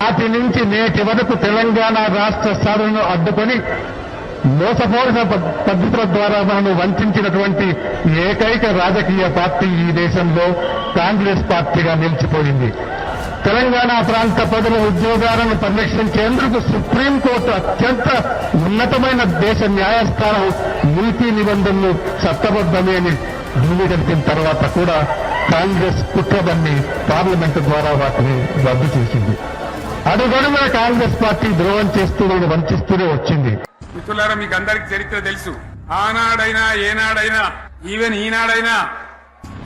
నాటి నుంచి నేటి వరకు తెలంగాణ రాష్ట్ర సాధనను అడ్డుకొని మోసపోసిన పద్ధతుల ద్వారా మనను వంచినటువంటి ఏకైక రాజకీయ పార్టీ ఈ దేశంలో కాంగ్రెస్ పార్టీగా నిలిచిపోయింది. తెలంగాణ ప్రాంత ప్రజల ఉద్యోగాలను పరిరక్షించేందుకు సుప్రీంకోర్టు అత్యంత ఉన్నతమైన దేశ న్యాయస్థానం నీతి నిబంధనలు చట్టబద్ధమే అని ధృవీకరించిన తర్వాత కూడా కాంగ్రెస్ కుట్రబన్ని పార్లమెంటు ద్వారా వాటిని రద్దు చేసింది. అడుగడుగున కాంగ్రెస్ పార్టీ ద్రోహం చేస్తూ వీళ్ళు వంచిస్తూనే వచ్చింది. మిత్రులారా మీకు అందరికి చరిత్ర తెలుసు. ఆనాడైనా ఏనాడైనా ఈవెన్ ఈనాడైనా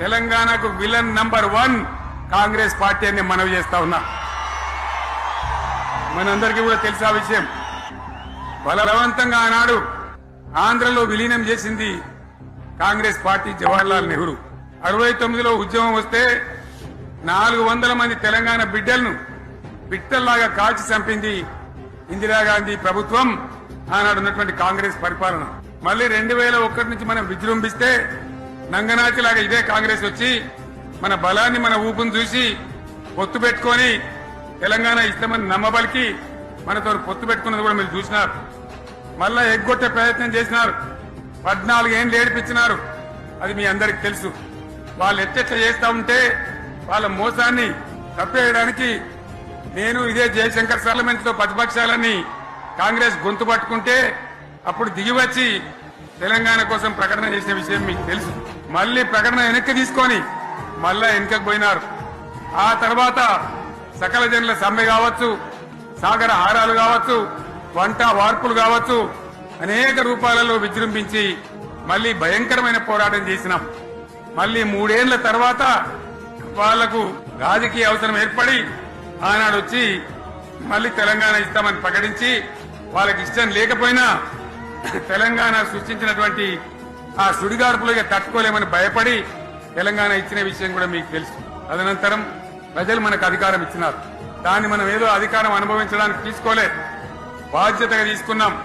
తెలంగాణకు villain number one Congress party అని మనవి చేస్తా ఉన్నా. మనందరికీ కూడా తెలుసు ఆ విషయం. బలవంతంగా ఆనాడు ఆంధ్రలో విలీనం చేసింది కాంగ్రెస్ పార్టీ జవహర్లాల్ నెహ్రూ. అరవై తొమ్మిదిలో ఉద్యమం వస్తే నాలుగు వందల మంది తెలంగాణ బిడ్డలను పిట్టల్లాగా కాల్చి చంపింది ఇందిరాగాంధీ ప్రభుత్వం. ఆనాడు ఉన్నటువంటి కాంగ్రెస్ పరిపాలన. మళ్ళీ రెండు వేల ఒకటి నుంచి మనం విజృంభిస్తే నంగనాచిలాగా ఇదే కాంగ్రెస్ వచ్చి మన బలాన్ని మన ఊపును చూసి పొత్తు పెట్టుకొని తెలంగాణ ఇస్తామని నమ్మబలికి మనతో పొత్తు పెట్టుకున్నది కూడా మీరు చూసినారు. మళ్ళా ఎగ్గొట్టే ప్రయత్నం చేసినారు. పద్నాలుగేళ్ళు ఏడిపించినారు. అది మీ అందరికి తెలుసు. వాళ్ళు ఎట్టెట్లా చేస్తా ఉంటే వాళ్ళ మోసాన్ని తప్పేయడానికి నేను ఇదే జయశంకర్ పార్లమెంట్లో ప్రతిపక్షాలని కాంగ్రెస్ గొంతు పట్టుకుంటే అప్పుడు దిగి వచ్చి తెలంగాణ కోసం ప్రకటన చేసిన విషయం మీకు తెలుసు. మళ్ళీ ప్రకటన వెనక్కి తీసుకొని మళ్ళా వెనకకు పోయినారు. ఆ తర్వాత సకల జనుల సమ్మె కావచ్చు సాగర హారాలు కావచ్చు వంట వార్పులు కావచ్చు అనేక రూపాలలో విజృంభించి మళ్ళీ భయంకరమైన పోరాటం చేసినాం. మళ్ళీ మూడేళ్ళ తర్వాత వాళ్ళకు రాజకీయ అవసరం ఏర్పడి ఆనాడు వచ్చి మళ్ళీ తెలంగాణ ఇస్తామని ప్రకటించి వాళ్ళకి ఇష్టం లేకపోయినా తెలంగాణ సృష్టించినటువంటి ఆ సుడిగాడుపులుగా తట్టుకోలేమని భయపడి తెలంగాణ ఇచ్చిన విషయం కూడా మీకు తెలుసు. తదనంతరం ప్రజలు మనకు అధికారం ఇచ్చినారు. దాన్ని మనం ఏదో అధికారం అనుభవించడానికి తీసుకోలేదు బాధ్యతగా తీసుకున్నాం.